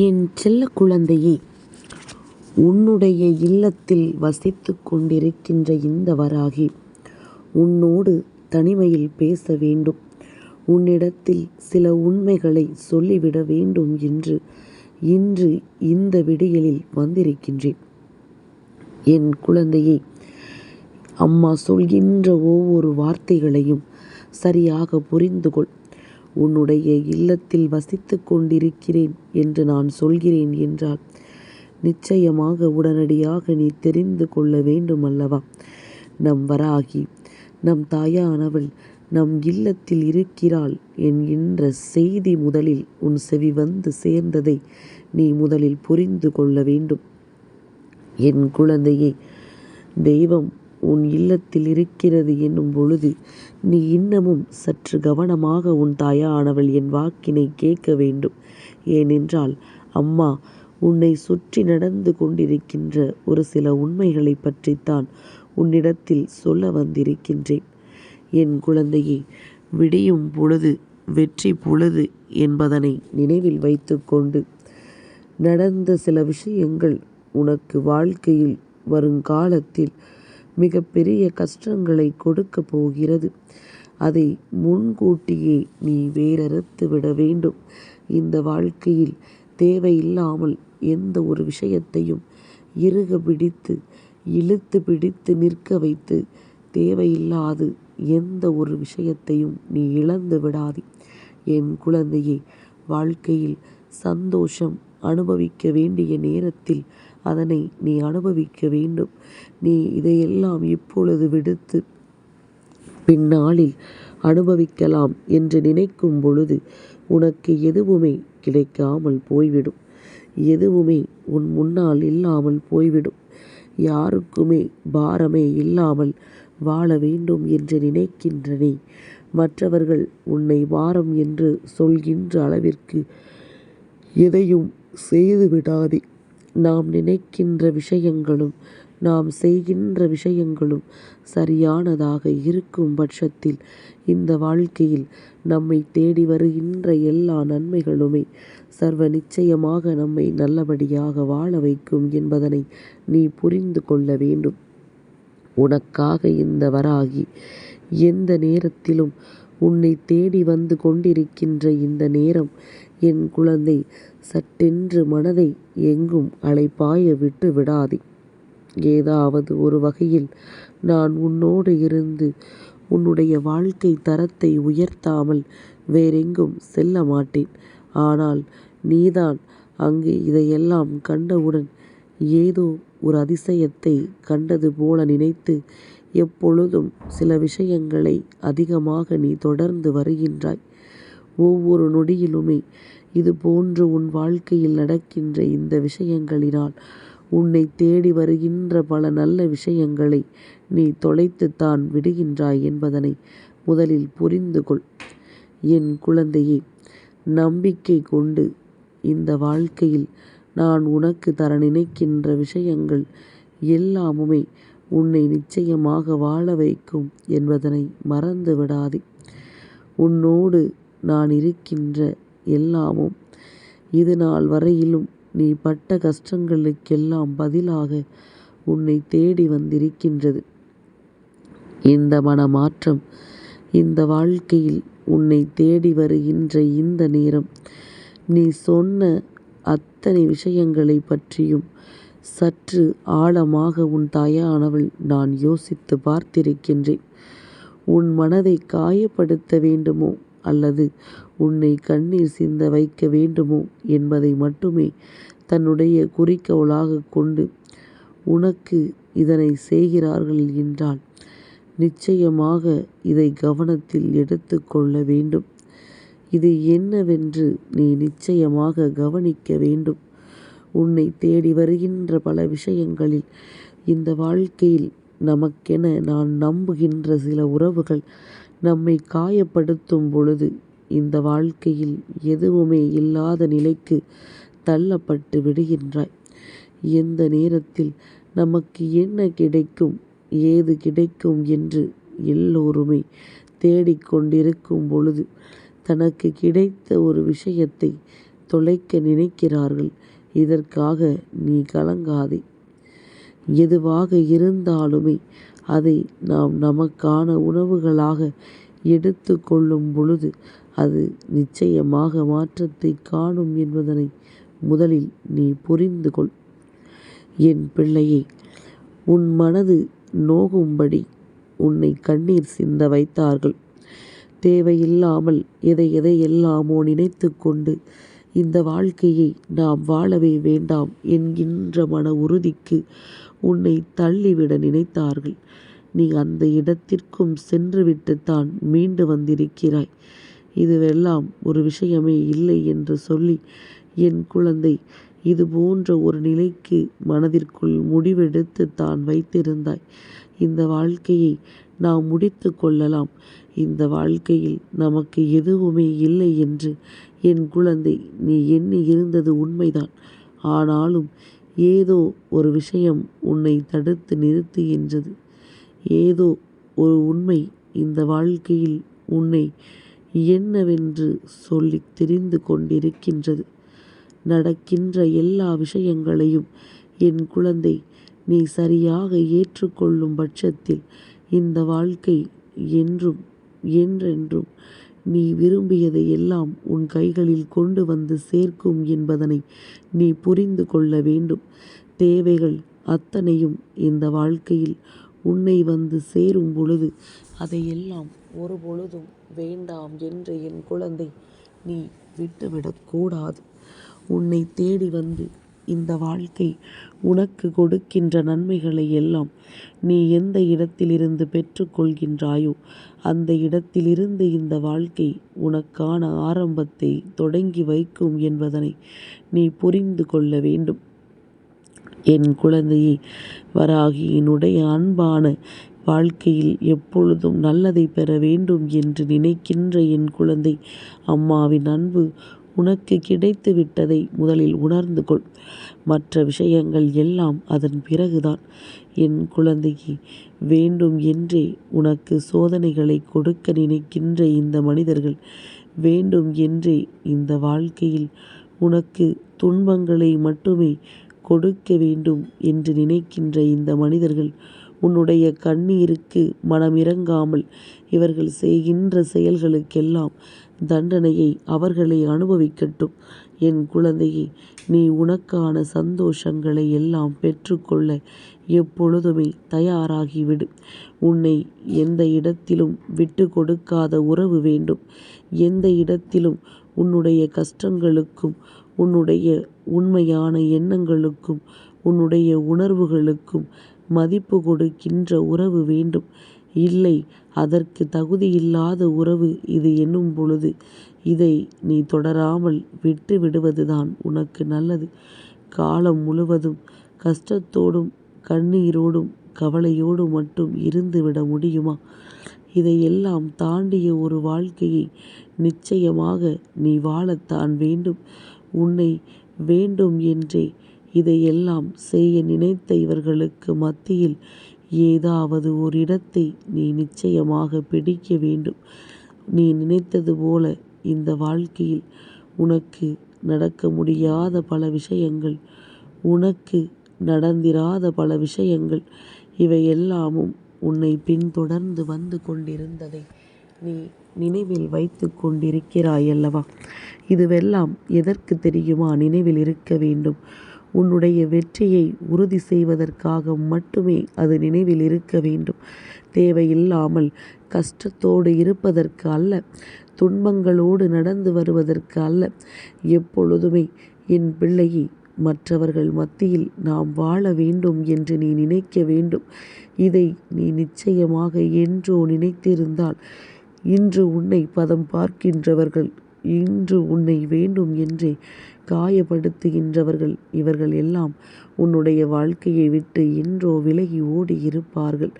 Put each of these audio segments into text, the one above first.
என் செல்ல குழந்தையே உன்னுடைய இல்லத்தில் வசித்து கொண்டிருக்கின்ற இந்த வராகி உன்னோடு தனிமையில் பேச வேண்டும். உன்னிடத்தில் சில உண்மைகளை சொல்லிவிட வேண்டும் என்று இன்று இந்த விடியலில் வந்திருக்கின்றேன். என் குழந்தையே அம்மா சொல்கின்ற ஒவ்வொரு வார்த்தைகளையும் சரியாக புரிந்து கொள் உன்னுடைய இல்லத்தில் வசித்துக் கொண்டிருக்கிறேன் என்று நான் சொல்கிறேன் என்றால் நிச்சயமாக உடனடியாக நீ தெரிந்து கொள்ள வேண்டும் அல்லவா? நம் வராகி நம் தாயானவள் நம் இல்லத்தில் இருக்கிறாள் என்கின்ற செய்தி முதலில் உன் செவி வந்து சேர்ந்ததை நீ முதலில் புரிந்து கொள்ள வேண்டும். என் குழந்தையே தெய்வம் உன் இல்லத்தில் இருக்கிறது என்னும் பொழுது நீ இன்னமும் சற்று கவனமாக உன் தாயானவள் என் வாக்கினை கேட்க வேண்டும். ஏனென்றால் அம்மா உன்னை சுற்றி நடந்து கொண்டிருக்கின்ற ஒரு சில உண்மைகளை பற்றித்தான் உன்னிடத்தில் சொல்ல வந்திருக்கின்றேன். என் குழந்தையே விடியும் பொழுது வெற்றி பொழுது என்பதனை நினைவில் வைத்துக்கொண்டு நடந்த சில விஷயங்கள் உனக்கு வாழ்க்கையில் வருங்காலத்தில் மிகப்பெரிய கஷ்டங்களை கொடுக்க போகிறது. அதை முன்கூட்டியே நீ வேறறுத்து விட வேண்டும். இந்த வாழ்க்கையில் தேவையில்லாமல் எந்த ஒரு விஷயத்தையும் இறுக பிடித்து இழுத்து பிடித்து நிற்க வைத்து தேவையில்லாது எந்த ஒரு விஷயத்தையும் நீ இழந்து விடாதே. என் குழந்தையே வாழ்க்கையில் சந்தோஷம் அனுபவிக்க வேண்டிய நேரத்தில் அதனை நீ அனுபவிக்க வேண்டும். நீ இதையெல்லாம் இப்பொழுது விடுத்து பின்னாளில் அனுபவிக்கலாம் என்று நினைக்கும் பொழுது உனக்கு எதுவுமே கிடைக்காமல் போய்விடும். எதுவுமே உன் முன்னால் இல்லாமல் போய்விடும். யாருக்குமே பாரமே இல்லாமல் வாழ வேண்டும் என்று நினைக்கின்ற நீ மற்றவர்கள் உன்னை வாரம் என்று சொல்கின்ற அளவிற்கு எதையும் செய்து விடாதே நாம் நினைக்கின்ற விஷயங்களும் நாம் செய்கின்ற விஷயங்களும் சரியானதாக இருக்கும் பட்சத்தில் இந்த வாழ்க்கையில் நம்மை தேடி வருகின்ற எல்லா நன்மைகளுமே சர்வ நிச்சயமாக நம்மை நல்லபடியாக வாழ வைக்கும் என்பதனை நீ புரிந்து கொள்ள வேண்டும். உனக்காக இந்த வராகி எந்த நேரத்திலும் உன்னை தேடி வந்து கொண்டிருக்கின்ற இந்த நேரம் என் குழந்தை சட்டென்று மனதை எங்கும் அலைப்பாய விட்டு விடாதே. ஏதாவது ஒரு வகையில் நான் உன்னோடு இருந்து உன்னுடைய வாழ்க்கை தரத்தை உயர்த்தாமல் வேறெங்கும் செல்ல மாட்டேன். ஆனால் நீதான் அங்கே இதையெல்லாம் கண்டவுடன் ஏதோ ஒரு அதிசயத்தை கண்டது போல நினைத்து எப்பொழுதும் சில விஷயங்களை அதிகமாக நீ தொடர்ந்து வருகின்றாய். ஒவ்வொரு நொடியிலுமே இது போன்று உன் வாழ்க்கையில் நடக்கின்ற இந்த விஷயங்களினால் உன்னை தேடி வருகின்ற பல நல்ல விஷயங்களை நீ தொலைத்துத்தான் விடுகின்றாய் என்பதனை முதலில் புரிந்து கொள். என் குழந்தையே நம்பிக்கை கொண்டு இந்த வாழ்க்கையில் நான் உனக்கு தர நினைக்கின்ற விஷயங்கள் எல்லாமுமே உன்னை நிச்சயமாக வாழ வைக்கும் என்பதனை மறந்து விடாதே உன்னோடு நான் இருக்கின்ற எல்லாமும். இது நாள் வரையிலும் நீ பட்ட கஷ்டங்களுக்கெல்லாம் பதிலாக உன்னை தேடி வந்திருக்கின்றது. இந்த மனமாற்றம் இந்த வாழ்க்கையில் உன்னை தேடி வருகின்ற இந்த நேரம் நீ சொன்ன அத்தனை விஷயங்களை பற்றியும் சற்று ஆழமாக உன் தாயானவள் நான் யோசித்து பார்த்திருக்கின்றேன். உன் மனதை காயப்படுத்த வேண்டுமோ? அல்லது உன்னை கண்ணீர் சிந்த வைக்க வேண்டுமோ என்பதை மட்டுமே தன்னுடைய குறிக்கோளாக கொண்டு உனக்கு இதனை செய்கிறார்கள் என்றால் நிச்சயமாக இதை கவனத்தில் எடுத்து கொள்ள வேண்டும். இது என்னவென்று நீ நிச்சயமாக கவனிக்க வேண்டும். உன்னை தேடி வருகின்ற பல விஷயங்களில் இந்த வாழ்க்கையில் நமக்கென நான் நம்புகின்ற சில உறவுகள் நம்மை காயப்படுத்தும் பொழுது இந்த வாழ்க்கையில் எதுவுமே இல்லாத நிலைக்கு தள்ளப்பட்டு விடுகின்றாய். எந்த நேரத்தில் நமக்கு என்ன கிடைக்கும் ஏது கிடைக்கும் என்று எல்லோருமே தேடிக்கொண்டிருக்கும் பொழுது தனக்கு கிடைத்த ஒரு விஷயத்தை தொலைக்க நினைக்கிறார்கள். இதற்காக நீ கலங்காதே. எதுவாக இருந்தாலுமே அதை நாம் நமக்கான உணவுகளாக எடுத்து கொள்ளும் பொழுது அது நிச்சயமாக மாற்றத்தை காணும் என்பதனை முதலில் நீ புரிந்து கொள். என் பிள்ளையை உன் மனது நோகும்படி உன்னை கண்ணீர் சிந்த வைத்தார்கள். தேவையில்லாமல் எதை எதை எல்லாமோ நினைத்து கொண்டு இந்த வாழ்க்கையை நாம் வாழவே வேண்டாம் என்கின்ற மன உறுதிக்கு உன்னை தள்ளிவிட நினைத்தார்கள். நீ அந்த இடத்திற்கும் சென்றுவிட்டு தான் மீண்டு வந்திருக்கிறாய். இதுவெல்லாம் ஒரு விஷயமே இல்லை என்று சொல்லி என் குழந்தை இது போன்ற ஒரு நிலைக்கு மனதிற்குள் முடிவெடுத்து தான் வைத்திருந்தாய். இந்த வாழ்க்கையை நாம் முடித்து கொள்ளலாம். இந்த வாழ்க்கையில் நமக்கு எதுவுமே இல்லை என்று என் குழந்தை நீ எண்ணி இருந்தது உண்மைதான். ஆனாலும் ஏதோ ஒரு விஷயம் உன்னை தடுத்து நிறுத்துகின்றது. ஏதோ ஒரு உண்மை இந்த வாழ்க்கையில் உன்னை என்னவென்று சொல்லி தெரிந்து கொண்டிருக்கின்றது. நடக்கின்ற எல்லா விஷயங்களையும் என் குழந்தை நீ சரியாக ஏற்றுக்கொள்ளும் பட்சத்தில் இந்த வாழ்க்கை என்றும் என்றென்றும் நீ விரும்பியதை எல்லாம் உன் கைகளில் கொண்டு வந்து சேர்க்கும் என்பதனை நீ புரிந்து கொள்ள வேண்டும். தேவைகள் அத்தனையும் இந்த வாழ்க்கையில் உன்னை வந்து சேரும் பொழுது அதையெல்லாம் ஒரு பொழுதும் வேண்டாம் என்று என் குழந்தை நீ விட்டுவிடக்கூடாது உன்னை தேடி வந்து இந்த வாழ்க்கை உனக்கு கொடுக்கின்ற நன்மைகளை எல்லாம் நீ எந்த இடத்திலிருந்து பெற்றுக்கொள்கின்றாயோ அந்த இடத்திலிருந்து இந்த வாழ்க்கை உனக்கான ஆரம்பத்தை தொடங்கி வைக்கும் என்பதனை நீ புரிந்து கொள்ள வேண்டும். என் குழந்தையை வராகியினுடைய அன்பான வாழ்க்கையில் எப்பொழுதும் நல்லதை பெற வேண்டும் என்று நினைக்கின்ற என் குழந்தை அம்மாவின் அன்பு உனக்கு கிடைத்து விட்டதை முதலில் உணர்ந்து கொள். மற்ற விஷயங்கள் எல்லாம் அதன் பிறகுதான். என் குழந்தைக்கு வேண்டும் என்றே உனக்கு சோதனைகளை கொடுக்க நினைக்கின்ற இந்த மனிதர்கள் வேண்டும் என்றே இந்த வாழ்க்கையில் உனக்கு துன்பங்களை மட்டுமே கொடுக்க வேண்டும் என்று நினைக்கின்ற இந்த மனிதர்கள் உன்னுடைய கண்ணீருக்கு மனமிறங்காமல் இவர்கள் செய்கின்ற செயல்களுக்கெல்லாம் தண்டனையை அவர்களை அனுபவிக்கட்டும். என் குழந்தையை நீ உனக்கான சந்தோஷங்களை எல்லாம் பெற்றுக்கொள்ள எப்பொழுதுமே தயாராகிவிடு. உன்னை எந்த இடத்திலும் விட்டு கொடுக்காத உறவு வேண்டும். எந்த இடத்திலும் உன்னுடைய கஷ்டங்களுக்கும் உன்னுடைய உண்மையான எண்ணங்களுக்கும் உன்னுடைய உணர்வுகளுக்கும் மதிப்பு கொடுக்கின்ற உறவு வேண்டும். இல்லை அதற்கு தகுதியில்லாத உறவு இது என்னும் பொழுது இதை நீ தொடராமல் விட்டு விடுவதுதான் உனக்கு நல்லது. காலம் முழுவதும் கஷ்டத்தோடும் கண்ணீரோடும் கவலையோடும் மட்டும் இருந்துவிட முடியுமா? இதையெல்லாம் தாண்டிய ஒரு வாழ்க்கையை நிச்சயமாக நீ வாழத்தான் வேண்டும். உன்னை வேண்டும் என்றே இதையெல்லாம் செய்ய நினைத்த இவர்களுக்கு மத்தியில் ஏதாவது ஒரு இடத்தை நீ நிச்சயமாக பிடிக்க வேண்டும். நீ நினைத்தது போல இந்த வாழ்க்கையில் உனக்கு நடக்க முடியாத பல விஷயங்கள் உனக்கு நடந்திராத பல விஷயங்கள் இவையெல்லாமும் உன்னை பின்தொடர்ந்து வந்து கொண்டிருந்ததை நீ நினைவில் வைத்து கொண்டிருக்கிறாயல்லவா? இதுவெல்லாம் எதற்கு தெரியுமா? நினைவில் இருக்க வேண்டும். உன்னுடைய வெற்றியை உறுதி செய்வதற்காக மட்டுமே அது நினைவில் இருக்க வேண்டும். தேவையில்லாமல் கஷ்டத்தோடு இருப்பதற்கு அல்ல துன்பங்களோடு நடந்து வருவதற்கு அல்ல. எப்பொழுதுமே என் பிள்ளையை மற்றவர்கள் மத்தியில் நாம் வாழ வேண்டும் என்று நீ நினைக்க வேண்டும். இதை நீ நிச்சயமாக என்றோ நினைத்திருந்தால் இன்று உன்னை பதம் பார்க்கின்றவர்கள் இன்று உன்னை வேண்டும் என்றே காயப்படுத்துகின்றவர்கள் இவர்கள் எல்லாம் உன்னுடைய வாழ்க்கையை விட்டு என்றோ விலகி ஓடி இருப்பார்கள்.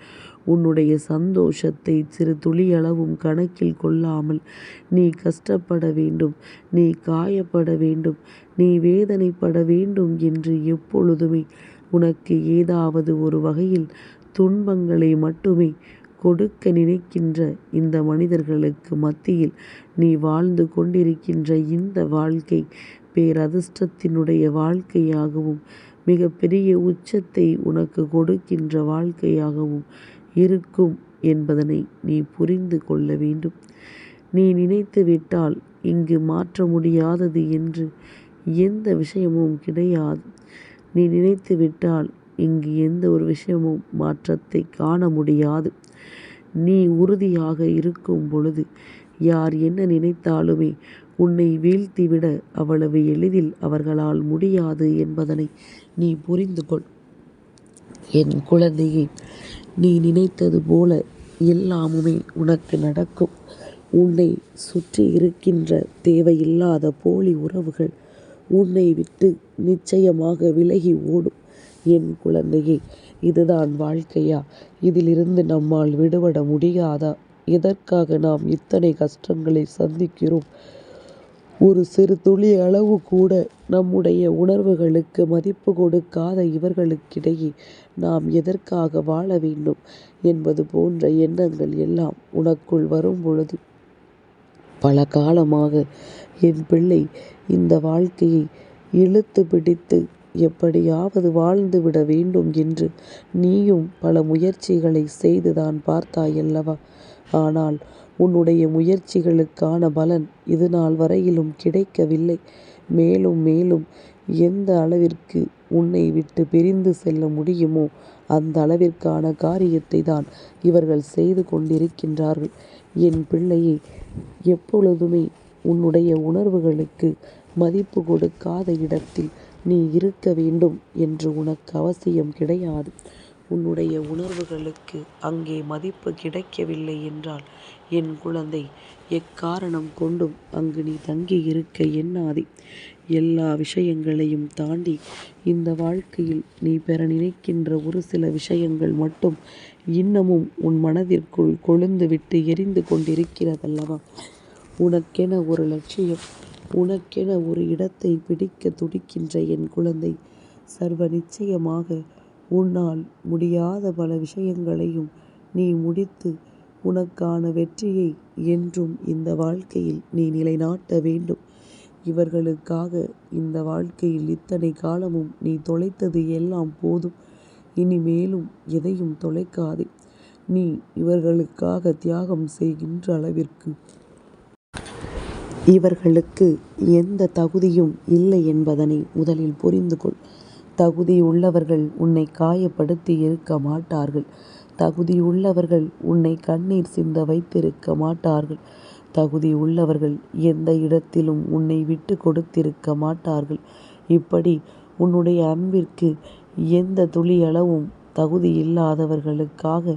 உன்னுடைய சந்தோஷத்தை சிறு துளியளவும் கணக்கில் கொள்ளாமல் நீ கஷ்டப்பட வேண்டும் நீ காயப்பட வேண்டும் நீ வேதனைப்பட வேண்டும் என்று எப்பொழுதுமே உனக்கு ஏதாவது ஒரு வகையில் துன்பங்களை மட்டுமே கொடுக்க நினைக்கின்ற இந்த மனிதர்களுக்கு மத்தியில் நீ வாழ்ந்து கொண்டிருக்கின்ற இந்த வாழ்க்கை பேரதிர்ஷ்டத்தினுடைய வாழ்க்கையாகவும் மிகப்பெரிய உச்சத்தை உனக்கு கொடுக்கின்ற வாழ்க்கையாகவும் இருக்கும் என்பதனை நீ புரிந்து கொள்ள வேண்டும். நீ நினைத்து விட்டால் இங்கு மாற்ற முடியாதது என்று எந்த விஷயமும் கிடையாது. நீ நினைத்து விட்டால் இங்கு எந்த ஒரு விஷயமும் மாற்றத்தை காண முடியாது. நீ உறுதியாக இருக்கும் பொழுது யார் என்ன நினைத்தாலுமே உன்னை வீழ்த்திவிட அவ்வளவு எளிதில் அவர்களால் முடியாது என்பதனை நீ புரிந்து கொள் என் குழந்தையே நீ நினைத்தது போல எல்லாமுமே உனக்கு நடக்கும். உன்னை சுற்றி இருக்கின்ற தேவையில்லாத போலி உறவுகள் உன்னை விட்டு நிச்சயமாக விலகி ஓடும். என் குழந்தையே இதுதான் வாழ்க்கையா? இதிலிருந்து நம்மால் விடுபட முடியாதா? எதற்காக நாம் இத்தனை கஷ்டங்களை சந்திக்கிறோம்? ஒரு சிறு துளி அளவு கூட நம்முடைய உணர்வுகளுக்கு மதிப்பு கொடுக்காத இவர்களுக்கிடையே நாம் எதற்காக வாழ வேண்டும் என்பது போன்ற எண்ணங்கள் எல்லாம் உனக்குள் வரும் பொழுது பல காலமாக என் பிள்ளை இந்த வாழ்க்கையை இழுத்து பிடித்து எப்படியாவது வாழ்ந்துவிட வேண்டும் என்று நீயும் பல முயற்சிகளை செய்துதான் பார்த்தாயல்லவா? ஆனால் உன்னுடைய முயற்சிகளுக்கான பலன் இது நாள் வரையிலும் கிடைக்கவில்லை. மேலும் மேலும் எந்த அளவிற்கு உன்னை விட்டு பிரிந்து செல்ல முடியுமோ அந்த அளவிற்கான காரியத்தை தான் இவர்கள் செய்து கொண்டிருக்கின்றார்கள். என் பிள்ளையை எப்பொழுதுமே உன்னுடைய உணர்வுகளுக்கு மதிப்பு கொடுக்காத இடத்தில் நீ இருக்க வேண்டும் என்று உனக்கு அவசியம் கிடையாது. உன்னுடைய உணர்வுகளுக்கு அங்கே மதிப்பு கிடைக்கவில்லை என்றால் என் குழந்தை எக்காரணம் கொண்டும் அங்கு நீ தங்கி இருக்க எண்ணாதே. எல்லா விஷயங்களையும் தாண்டி இந்த வாழ்க்கையில் நீ பெற நினைக்கின்ற ஒரு சில விஷயங்கள் மட்டும் இன்னமும் உன் மனதிற்குள் கொழுந்துவிட்டு எரிந்து கொண்டிருக்கிறதல்லவா? உனக்கென ஒரு லட்சியம் உனக்கென ஒரு இடத்தை பிடிக்க துடிக்கின்ற என் குழந்தை சர்வ நிச்சயமாக உன்னால் முடியாத பல விஷயங்களையும் நீ முடித்து உனக்கான வெற்றியை என்றும் இந்த வாழ்க்கையில் நீ நிலைநாட்ட வேண்டும். இவர்களுக்காக இந்த வாழ்க்கையில் இத்தனை காலமும் நீ தொலைத்தது எல்லாம் போதும். இனிமேலும் எதையும் தொலைக்காதே. நீ இவர்களுக்காக தியாகம் செய்கின்ற அளவிற்கு இவர்களுக்கு எந்த தகுதியும் இல்லை என்பதனை முதலில் புரிந்து கொள். தகுதி உள்ளவர்கள் உன்னை காயப்படுத்தி இருக்க மாட்டார்கள். தகுதி உள்ளவர்கள் உன்னை கண்ணீர் சிந்த வைத்திருக்க மாட்டார்கள். தகுதி உள்ளவர்கள் எந்த இடத்திலும் உன்னை விட்டு கொடுத்திருக்க மாட்டார்கள். இப்படி உன்னுடைய அன்பிற்கு எந்த துளியளவும் தகுதி இல்லாதவர்களுக்காக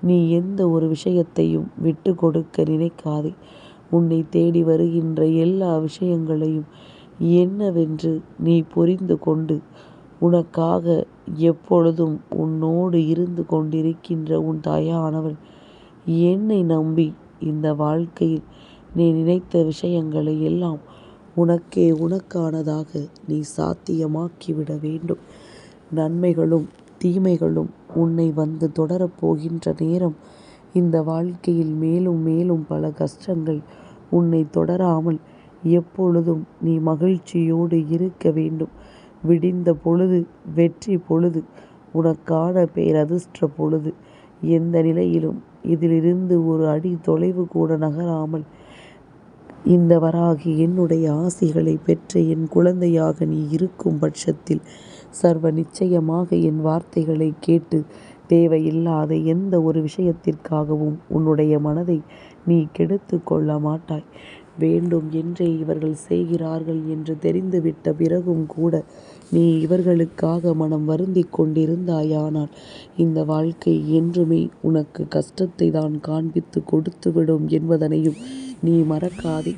நீ எந்த ஒரு விஷயத்தையும் விட்டு கொடுக்க நினைக்காதே. உன்னை தேடி வருகின்ற எல்லா விஷயங்களையும் என்னவென்று நீ புரிந்து கொண்டு உனக்காக எப்பொழுதும் உன்னோடு இருந்து கொண்டிருக்கின்ற உன் தாயானவள். என்னை நம்பி இந்த வாழ்க்கையில் நீ நினைத்த விஷயங்களை எல்லாம் உனக்கே உனக்கானதாக நீ சாத்தியமாக்கிவிட வேண்டும். நன்மைகளும் தீமைகளும் உன்னை வந்து தொடரப்போகின்ற நேரம் இந்த வாழ்க்கையில் மேலும் மேலும் பல கஷ்டங்கள் உன்னை தொடராமல் எப்பொழுதும் நீ மகிழ்ச்சியோடு இருக்க வேண்டும். விடிந்த பொழுது வெற்றி பொழுது உனக்கான பேரதிர்ஷ்ட பொழுது. எந்த நிலையிலும் இதிலிருந்து ஒரு அடி தொலைவு கூட நகராமல் இந்த வராகி என்னுடைய ஆசைகளை பெற்ற என் குழந்தையாக நீ இருக்கும் பட்சத்தில் சர்வ நிச்சயமாக என் வார்த்தைகளை கேட்டு தேவையில்லாத எந்த ஒரு விஷயத்திற்காகவும் உன்னுடைய மனதை நீ கெடுத்து கொள்ள மாட்டாய். வேண்டும் என்றே இவர்கள் செய்கிறார்கள் என்று தெரிந்துவிட்ட பிறகும் கூட நீ இவர்களுக்காக மனம் வருந்தி கொண்டிருந்தாயானால் இந்த வாழ்க்கை என்றுமே உனக்கு கஷ்டத்தை தான் காண்பித்து கொடுத்துவிடும் என்பதனையும் நீ மறக்காதே.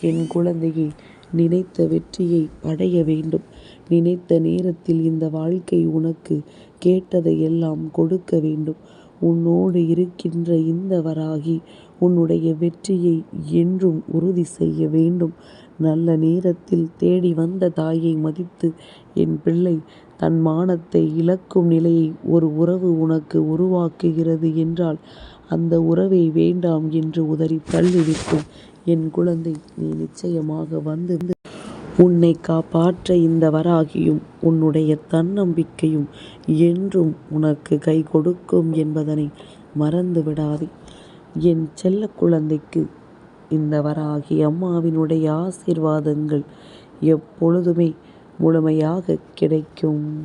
என் குழந்தையை நினைத்த வெற்றியை அடைய வேண்டும். நினைத்த நேரத்தில் இந்த வாழ்க்கை உனக்கு கேட்டதை எல்லாம் கொடுக்க வேண்டும். உன்னோடு இருக்கின்ற இந்த வராகி உன்னுடைய வெற்றியை என்றும் உறுதி செய்ய வேண்டும். நல்ல நேரத்தில் தேடி வந்த தாயை மதித்து என் பிள்ளை தன் மானத்தை இழக்கும் நிலையை ஒரு உறவு உனக்கு உருவாக்குகிறது என்றால் அந்த உறவை வேண்டாம் என்று உதறி தள்ளிவிட்டு என் குழந்தை நீ நிச்சயமாக வந்து உன்னை காப்பாற்ற இந்த வராகியும் உன்னுடைய தன்னம்பிக்கையும் என்றும் உனக்கு கை கொடுக்கும் என்பதனை மறந்து விடாதே. என் செல்ல குழந்தைக்கு இந்த வராகி அம்மாவினுடைய ஆசீர்வாதங்கள் எப்பொழுதுமே முழுமையாக கிடைக்கும்.